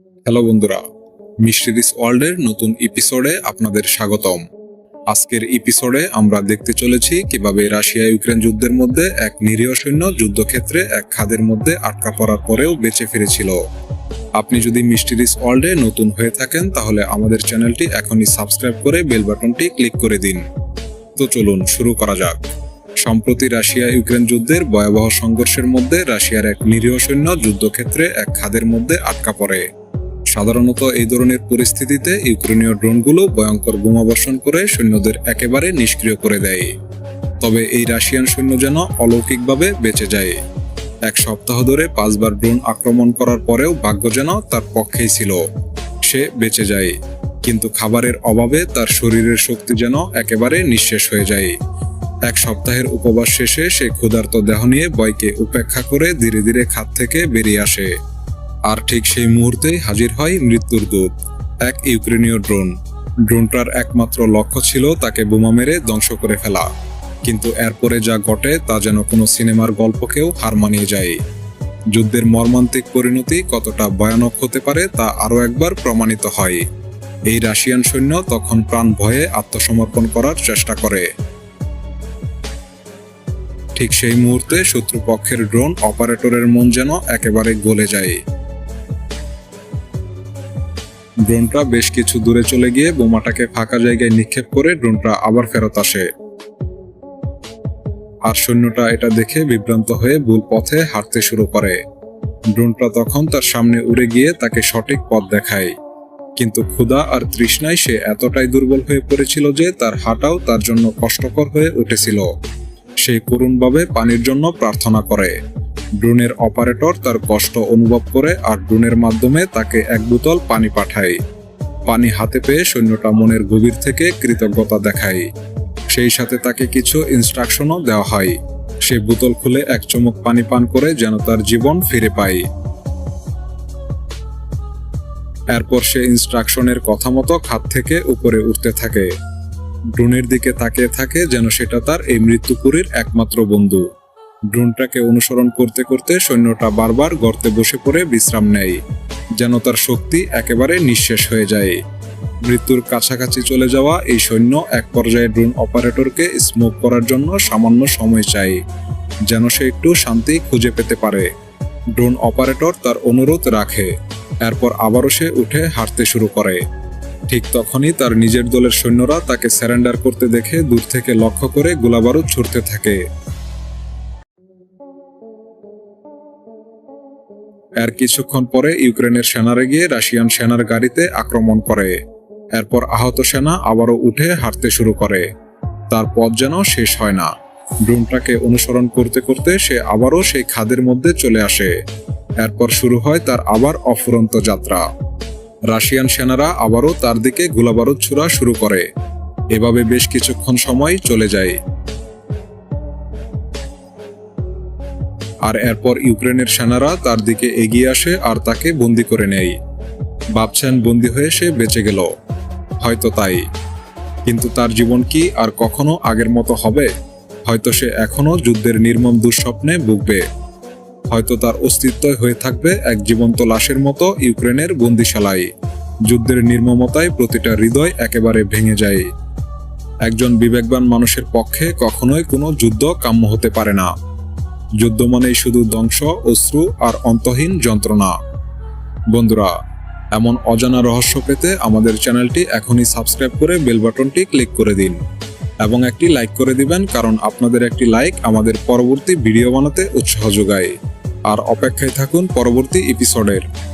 Hello বন্ধুরা mistress ওয়ার্ল্ডের নতুন এপিসোডে আপনাদের স্বাগতম। আজকের এপিসোডে আমরা দেখতে চলেছি কীভাবে রাশিয়া ইউক্রেন যুদ্ধের মধ্যে এক নিরীহ সৈন্য যুদ্ধক্ষেত্রে এক খাদের মধ্যে আটকা পড়ার পরেও বেঁচে ফিরেছিল। আপনি যদি মিস্ট্রিস ওয়ার্ল্ডে নতুন হয়ে থাকেন, তাহলে আমাদের চ্যানেলটি এখনই সাবস্ক্রাইব করে বেল বাটনটি ক্লিক করে দিন। তো চলুন শুরু করা যাক। সম্প্রতি রাশিয়া ইউক্রেন যুদ্ধের ভয়াবহ সংঘর্ষের মধ্যে রাশিয়ার এক নিরীহ সৈন্য যুদ্ধক্ষেত্রে এক খাদের মধ্যে আটকা পড়ে। সাধারণত এই ধরনের পরিস্থিতিতে ইউক্রেনীয় ড্রোনগুলো ভয়ঙ্কর বোমাবর্ষণ করে সৈন্যদের একেবারে নিষ্ক্রিয় করে দেয়। তবে এই রাশিয়ান সৈন্য যেন অলৌকিকভাবে বেঁচে যায়। এক সপ্তাহ ধরে পাঁচবার ড্রোন আক্রমণ করার পরেও ভাগ্য যেন তার পক্ষেই ছিল। সে বেঁচে যায়, কিন্তু খাবারের অভাবে তার শরীরের শক্তি যেন একেবারে নিঃশেষ হয়ে যায়। এক সপ্তাহের উপবাস শেষে সে ক্ষুধার্ত দেহ নিয়ে বয়কে উপেক্ষা করে ধীরে ধীরে খাত থেকে বেরিয়ে আসে। আর ঠিক সেই মুহূর্তেই হাজির হয় মৃত্যুর দূত, এক ইউক্রেনীয় ড্রোন। ড্রোনটার একমাত্র লক্ষ্য ছিল তাকে বোমা মেরে ধ্বংস করে ফেলা। কিন্তু এরপরে যা ঘটে তা যেন কোনো সিনেমার গল্পকেও হার মানিয়ে যায়। যুদ্ধের মর্মান্তিক পরিণতি কতটা ভয়ানক হতে পারে তা আরও একবার প্রমাণিত হয়। এই রাশিয়ান সৈন্য তখন প্রাণ ভয়ে আত্মসমর্পণ করার চেষ্টা করে। ঠিক সেই মুহূর্তে শত্রুপক্ষের ড্রোন অপারেটরের মন যেন একেবারে গলে যায়। ড্রোনটা বেশ কিছু দূরে চলে গিয়ে বোমাটাকে ফাঁকা জায়গায় নিক্ষেপ করে ড্রোনটা আবার ফেরত আসে। আর সৈন্যটা এটা দেখে বিভ্রান্ত হয়ে ভুল পথে হাঁটতে শুরু করে। ড্রোনটা তখন তার সামনে উড়ে গিয়ে তাকে সঠিক পথ দেখায়। কিন্তু ক্ষুধা আর তৃষ্ণায় সে এতটাই দুর্বল হয়ে পড়েছিল যে তার হাঁটাও তার জন্য কষ্টকর হয়ে উঠেছিল। সে করুণভাবে পানির জন্য প্রার্থনা করে। ড্রোনের অপারেটর তার কষ্ট অনুভব করে আর ড্রোনের মাধ্যমে তাকে এক বোতল পানি পাঠায়। পানি হাতে পেয়ে সৈন্যটা মনের গভীর থেকে কৃতজ্ঞতা দেখায়। সেই সাথে তাকে কিছু ইনস্ট্রাকশনও দেওয়া হয়। সে বোতল খুলে এক চমক পানি পান করে যেন তার জীবন ফিরে পায়। এরপর সে ইনস্ট্রাকশনের কথা মতো খাত থেকে উপরে উঠতে থাকে। ড্রোনের দিকে তাকিয়ে থাকে যেন সেটা তার এই মৃত্যুপুরীর একমাত্র বন্ধু। ড্রোনটাকে অনুসরণ করতে করতে সৈন্যটা বারবার গর্তে বসে পড়ে বিশ্রাম নেয়, যেন তার শক্তি একেবারে নিঃশেষ হয়ে যায়। মৃত্যুর কাছাকাছি চলে যাওয়া এই সৈন্য এক পর্যায়ে ড্রোন অপারেটরকে স্মোক করার জন্য সামান্য সময় চাই যেন সে একটু শান্তি খুঁজে পেতে পারে। ড্রোন অপারেটর তার অনুরোধ রাখে, এরপর আবারও সে উঠে হাঁটতে শুরু করে। ঠিক তখনই তার নিজের দলের সৈন্যরা তাকে স্যারেন্ডার করতে দেখে দূর থেকে লক্ষ্য করে গোলাবারুদ ছুটতে থাকে। এর কিছুক্ষণ পরে ইউক্রেনের সেনারা গিয়ে রাশিয়ান সেনার গাড়িতে আক্রমণ করে। এরপর আহত সেনা আবারও উঠে হাঁটতে শুরু করে। তার পথ যেন শেষ হয় না। ড্রোনটাকে অনুসরণ করতে করতে সে আবারও সেই খাদের মধ্যে চলে আসে। এরপর শুরু হয় তার আবার অফুরন্ত যাত্রা। রাশিয়ান সেনারা আবারও তার দিকে গোলাবারুদ ছোড়া শুরু করে। এভাবে বেশ কিছুক্ষণ সময় চলে যায়। আর এরপর ইউক্রেনের সেনারা তার দিকে এগিয়ে আসে আর তাকে বন্দি করে নেয়। ভাবছেন বন্দি হয়ে সে বেঁচে গেল। হয়তো তাই। কিন্তু তার জীবন কি আর কখনো আগের মতো হবে? হয়তো সে এখনও যুদ্ধের নির্মম দুঃস্বপ্নে ভুগবে। হয়তো তার অস্তিত্ব হয়ে থাকবে এক জীবন্ত লাশের মতো ইউক্রেনের বন্দিশালায়। যুদ্ধের নির্মমতায় প্রতিটা হৃদয় একেবারে ভেঙে যায়। একজন বিবেকবান মানুষের পক্ষে কখনোই কোনো যুদ্ধ কাম্য হতে পারে না। যুদ্ধ মানেই শুধু ধ্বংস, অশ্রু আর অন্তহীন যন্ত্রণা। বন্ধুরা, এমন অজানা রহস্য পেতে আমাদের চ্যানেলটি এখনই সাবস্ক্রাইব করে বেল বাটনটি ক্লিক করে দিন এবং একটি লাইক করে দিবেন কারণ আপনাদের একটি লাইক আমাদের পরবর্তী ভিডিও বানাতে উৎসাহ যোগায়। আর অপেক্ষায় থাকুন পরবর্তী এপিসোডের।